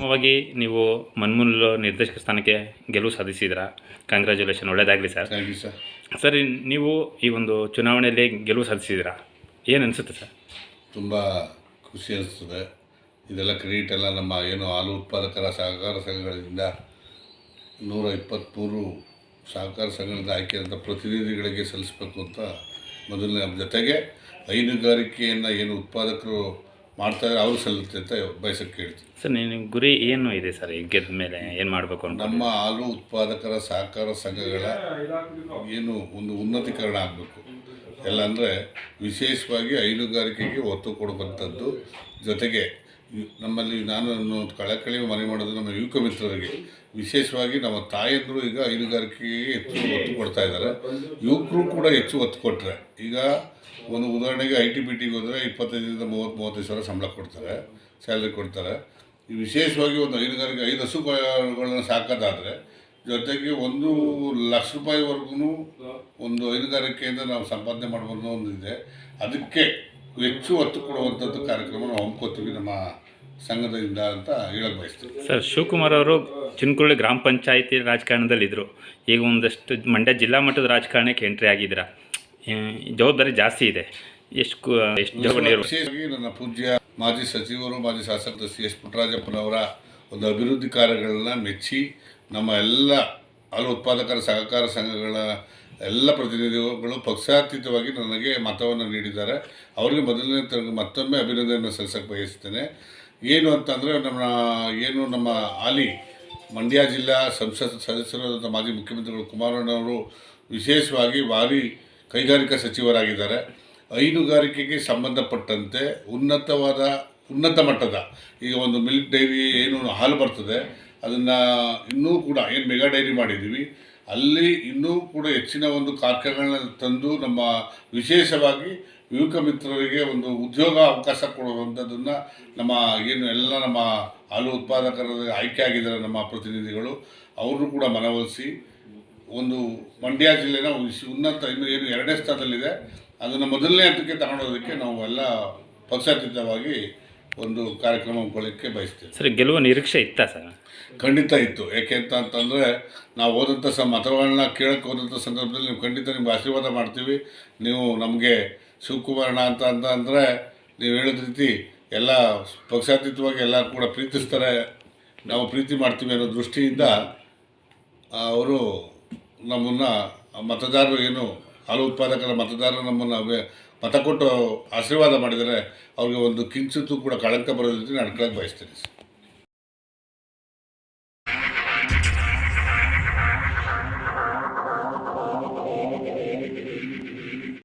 ಅಂತಿಮವಾಗಿ ನೀವು ಮನ್ಮೂಲ್ ನಿರ್ದೇಶಕ ಸ್ಥಾನಕ್ಕೆ ಗೆಲುವು ಸಾಧಿಸಿದ್ರ ಕಂಗ್ರ್ಯಾಚುಲೇಷನ್ ಒಳ್ಳೇದಾಗಲಿ sir thank you sir sir ನೀವು ಈ ಒಂದು ಚುನಾವಣೆಯಲ್ಲಿ ಗೆಲುವು ಸಾಧಿಸಿದ್ರ ಏನು ಅನಿಸುತ್ತೆ ಸರ್ ತುಂಬ ಖುಷಿ ಅನಿಸ್ತದೆ ಇದೆಲ್ಲ ಕ್ರೆಡಿಟ್ ಎಲ್ಲ ನಮ್ಮ ಏನು ಹಾಲು ಉತ್ಪಾದಕರ ಸಹಕಾರ ಸಂಘಗಳಿಂದ ನೂರ ಇಪ್ಪತ್ತ್ಮೂರು ಸಹಕಾರ ಸಂಘದಿಂದ ಆಯ್ಕೆಯಾದಂಥ ಪ್ರತಿನಿಧಿಗಳಿಗೆ ಸಲ್ಲಿಸಬೇಕು ಅಂತ ಮೊದಲನೇ ನಮ್ಮ ಜೊತೆಗೆ ಹೈನುಗಾರಿಕೆಯನ್ನು ಏನು ಉತ್ಪಾದಕರು ಮಾಡ್ತಾರೆ ಅವರು ಸಲ್ಲುತ್ತೆ ಅಂತ ಬಯಸಕ್ಕೆ ಕೇಳ್ತೀವಿ. ಸರ್ ನಿಮ್ಮ ಗುರಿ ಏನು ಇದೆ ಸರ್ ಈಗ ಗೆದ್ದ ಮೇಲೆ ಏನು ಮಾಡಬೇಕು ಅಂತ ನಮ್ಮ ಹಾಲು ಉತ್ಪಾದಕರ ಸಹಕಾರ ಸಂಘಗಳ ಏನು ಒಂದು ಉನ್ನತೀಕರಣ ಆಗಬೇಕು. ಎಲ್ಲ ಅಂದರೆ ವಿಶೇಷವಾಗಿ ಹೈನುಗಾರಿಕೆಗೆ ಒತ್ತು ಕೊಡುವಂಥದ್ದು ಜೊತೆಗೆ ನಮ್ಮಲ್ಲಿ ನಾನು ಕಳಕಳಿ ಮನೆ ಮಾಡೋದು ನಮ್ಮ ಯುವಕ ಮಿತ್ರರಿಗೆ. ವಿಶೇಷವಾಗಿ ನಮ್ಮ ತಾಯಂದರು ಈಗ ಹೈನುಗಾರಿಕೆಗೆ ಹೆಚ್ಚು ಒತ್ತು ಕೊಡ್ತಾ ಇದ್ದಾರೆ. ಯುವಕರು ಕೂಡ ಹೆಚ್ಚು ಒತ್ತು ಕೊಟ್ಟರೆ ಈಗ ಒಂದು ಉದಾಹರಣೆಗೆ ಐ ಟಿ ಬಿ ಟಿಗೆ ಹೋದರೆ ಇಪ್ಪತ್ತೈದರಿಂದ ಮೂವತ್ತು ಮೂವತ್ತೈದು ಸಾವಿರ ಸಂಬಳ ಕೊಡ್ತಾರೆ ಸ್ಯಾಲ್ರಿ ಕೊಡ್ತಾರೆ. ಈ ವಿಶೇಷವಾಗಿ ಒಂದು ಹೈನುಗಾರಿಕೆ ಐದು ಹಸುಗಳನ್ನ ಸಾಕೋದಾದರೆ ಜೊತೆಗೆ ಒಂದು ಲಕ್ಷ ರೂಪಾಯಿವರೆಗೂ ಒಂದು ಹೈನುಗಾರಿಕೆಯಿಂದ ನಾವು ಸಂಪಾದನೆ ಮಾಡ್ಬೋದು ಒಂದು ಇದೆ. ಅದಕ್ಕೆ ಹೆಚ್ಚು ಒತ್ತು ಕೊಡುವಂಥದ್ದು ಕಾರ್ಯಕ್ರಮ ನಾವು ಹಮ್ಮಿಕೊತೀವಿ ನಮ್ಮ ಸಂಘದಿಂದ ಅಂತ ಹೇಳಕ್ಕೆ ಬಯಸ್ತೀವಿ. ಸರ್ ಶಿವಕುಮಾರ್ ಅವರು ಚಿನ್ಕುಳ್ಳಿ ಗ್ರಾಮ ಪಂಚಾಯಿತಿ ರಾಜಕಾರಣದಲ್ಲಿದ್ದರು ಈಗ ಒಂದಷ್ಟು ಮಂಡ್ಯ ಜಿಲ್ಲಾ ಮಟ್ಟದ ರಾಜಕಾರಣಕ್ಕೆ ಎಂಟ್ರಿ ಆಗಿದ್ದೀರಾ. ಜವಾಬ್ದಾರಿ ಜಾಸ್ತಿ ಇದೆ. ಎಷ್ಟು ಎಷ್ಟು ಜವಾಬ್ದಾರಿ? ವಿಶೇಷವಾಗಿ ನನ್ನ ಪೂಜ್ಯ ಮಾಜಿ ಸಚಿವರು ಮಾಜಿ ಶಾಸಕ ಸಿ ಎಸ್ ಪುಟ್ಟರಾಜಪ್ಪನವರ ಒಂದು ಅಭಿವೃದ್ಧಿ ಕಾರ್ಯಗಳನ್ನ ಮೆಚ್ಚಿ ನಮ್ಮ ಎಲ್ಲ ಹಾಲು ಉತ್ಪಾದಕರ ಸಹಕಾರ ಸಂಘಗಳ ಎಲ್ಲ ಪ್ರತಿನಿಧಿಗಳು ಪಕ್ಷಾತೀತವಾಗಿ ನನಗೆ ಮತವನ್ನು ನೀಡಿದ್ದಾರೆ. ಅವರಿಗೆ ಮೊದಲನೇ ತರ ಮತ್ತೊಮ್ಮೆ ಅಭಿನಂದನೆಯನ್ನು ಸಲ್ಲಿಸಕ್ಕೆ ಬಯಸ್ತೇನೆ ಏನು ಅಂತಂದರೆ, ನಮ್ಮ ಏನು ನಮ್ಮ ಹಾಲಿ, ಮಂಡ್ಯ ಜಿಲ್ಲಾ ಸಂಸತ್ ಸದಸ್ಯರಾದಂಥ ಮಾಜಿ ಮುಖ್ಯಮಂತ್ರಿಗಳು ಕುಮಾರಣ್ಣವರು ವಿಶೇಷವಾಗಿ ಭಾರಿ ಕೈಗಾರಿಕಾ ಸಚಿವರಾಗಿದ್ದಾರೆ. ಹೈನುಗಾರಿಕೆಗೆ ಸಂಬಂಧಪಟ್ಟಂತೆ ಉನ್ನತವಾದ, ಉನ್ನತ ಮಟ್ಟದ ಈಗ ಒಂದು ಮಿಲ್ಕ್ ಡೈರಿ ಏನು ಹಾಲು ಬರ್ತದೆ, ಅದನ್ನು ಇನ್ನೂ ಕೂಡ, ಏನು ಮೆಗಾ ಡೈರಿ ಮಾಡಿದ್ದೀವಿ ಅಲ್ಲಿ ಇನ್ನೂ ಕೂಡ ಹೆಚ್ಚಿನ ಒಂದು ಕಾರ್ಖಾನೆಗಳನ್ನ ತಂದು ನಮ್ಮ ವಿಶೇಷವಾಗಿ ಯುವಕ ಮಿತ್ರರಿಗೆ ಒಂದು ಉದ್ಯೋಗ ಅವಕಾಶ ಕೊಡುವಂಥದ್ದನ್ನು ನಮ್ಮ ಏನು ಎಲ್ಲ ನಮ್ಮ ಹಾಲು ಉತ್ಪಾದಕರ ಆಯ್ಕೆ ಆಗಿದ್ದಾರೆ ನಮ್ಮ ಪ್ರತಿನಿಧಿಗಳು. ಅವ್ರನ್ನೂ ಕೂಡ ಮನವೊಲಿಸಿ ಒಂದು ಮಂಡ್ಯ ಜಿಲ್ಲೆನ ಉನ್ನತ, ಇನ್ನು ಏನು ಎರಡನೇ ಸ್ಥಾನದಲ್ಲಿದೆ. ಅದನ್ನು ಮೊದಲನೇ ಹಂತಕ್ಕೆ ತಗೊಂಡೋದಕ್ಕೆ ನಾವು ಎಲ್ಲ ಪಕ್ಷಾತೀತವಾಗಿ ಒಂದು ಕಾರ್ಯಕ್ರಮ ಹಮ್ಮಿಕೊಳ್ಳಿಕ್ಕೆ ಬಯಸ್ತೇವೆ. ಸರ್ ಗೆಲುವ ನಿರೀಕ್ಷೆ ಇತ್ತಾ ಸರ್? ಖಂಡಿತ ಇತ್ತು. ಯಾಕೆ ಅಂತ ಅಂತಂದರೆ ನಾವು ಹೋದಂಥ ಸ ಮತಗಳನ್ನ ಕೇಳಕ್ಕೆ ಹೋದಂಥ ಸಂದರ್ಭದಲ್ಲಿ ನೀವು ಖಂಡಿತ ನಿಮ್ಗೆ ಆಶೀರ್ವಾದ ಮಾಡ್ತೀವಿ. ನೀವು ನಮಗೆ ಶಿವಕುಮಾರಣ್ಣ ಅಂತ ಅಂತ ಅಂದರೆ ನೀವು ಹೇಳಿದ ರೀತಿ ಎಲ್ಲ ಪಕ್ಷಾತೀತವಾಗಿ ಎಲ್ಲ ಕೂಡ ಪ್ರೀತಿಸ್ತಾರೆ. ನಾವು ಪ್ರೀತಿ ಮಾಡ್ತೀವಿ ಅನ್ನೋ ದೃಷ್ಟಿಯಿಂದ ಅವರು ನಮ್ಮನ್ನು ಮತದಾರರು ಏನು ಹಾಲು ಉತ್ಪಾದಕರ ಮತದಾರರು ನಮ್ಮನ್ನು ಮತ ಕೊಟ್ಟು ಆಶೀರ್ವಾದ ಮಾಡಿದರೆ ಅವ್ರಿಗೆ ಒಂದು ಕಿಂಚಿತ್ತು ಕೂಡ ಕಳಂಕ ರೀತಿ ನಡ್ಕೊಳಕ್ಕೆ ಬಯಸ್ತೀನಿ